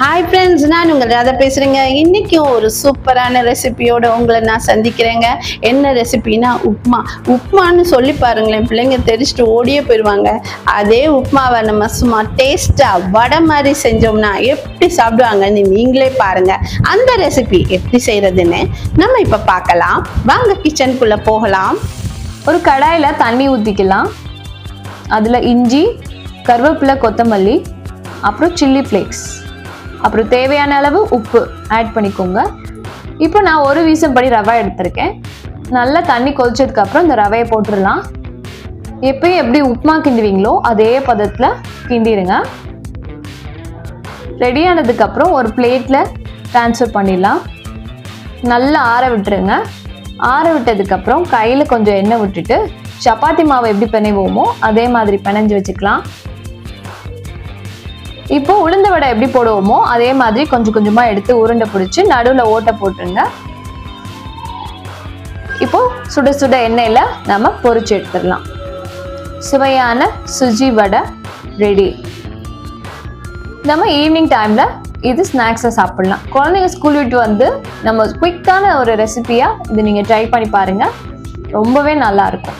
Hi friends நான் உங்கள் ராதா பேசுகிறேங்க இன்றைக்கும் ஒரு சூப்பரான ரெசிபியோடு உங்களை நான் சந்திக்கிறேங்க. என்ன ரெசிபினா உப்மா. உப்மான்னு சொல்லி பாருங்களேன் பிள்ளைங்க தெரிச்சுட்டு ஓடியே போயிடுவாங்க அதே உப்மாவை நம்ம சும்மா டேஸ்ட்டாக வடை மாதிரி செஞ்சோம்னா எப்படி சாப்பிடுவாங்கன்னு நீங்களே பாருங்கள் அந்த ரெசிபி எப்படி செய்கிறதுன்னு நம்ம இப்போ பார்க்கலாம். வாங்க கிச்சனுக்குள்ளே போகலாம். ஒரு கடாயில் தண்ணி ஊற்றிக்கலாம் அதில் இஞ்சி கருவேப்பிலை கொத்தமல்லி அப்புறம் சில்லி ஃப்ளேக்ஸ் அப்புறம் தேவையான அளவு உப்பு ஆட் பண்ணிக்கோங்க. இப்போ நான் ஒரு வீசம்படி ரவை எடுத்திருக்கேன். நல்லா தண்ணி கொதிச்சதுக்கப்புறம் இந்த ரவையை போட்டுடலாம். எப்பயும் எப்படி உப்புமா கிண்டுவீங்களோ அதே பதத்தில் கிண்டிடுங்க. ரெடி ஆனதுக்கப்புறம் ஒரு பிளேட்டில் ட்ரான்ஸ்ஃபர் பண்ணிடலாம். நல்லா ஆற விட்டுருங்க. ஆற விட்டதுக்கப்புறம் கையில் கொஞ்சம் எண்ணெய் விட்டுட்டு சப்பாத்தி மாவை எப்படி பிணைவோமோ அதே மாதிரி பிணைஞ்சு வச்சுக்கலாம். இப்போ உளுந்த வடை எப்படி போடுவோமோ அதே மாதிரி கொஞ்சம் கொஞ்சமாக எடுத்து உருண்டை பிடிச்சி நடுவில் ஓட்டை போட்டுருங்க. இப்போ சுட சுட எண்ணெயில் நம்ம பொறிச்சு எடுத்துடலாம். சுவையான சுஜி வடை ரெடி நம்ம ஈவினிங் டைமில் இது ஸ்நாக்ஸை சாப்பிடலாம். குழந்தைங்க ஸ்கூல் விட்டு வந்து நம்ம குயிக்கான ஒரு ரெசிபியாக இது நீங்கள் ட்ரை பண்ணி பாருங்கள் ரொம்பவே நல்லா இருக்கும்.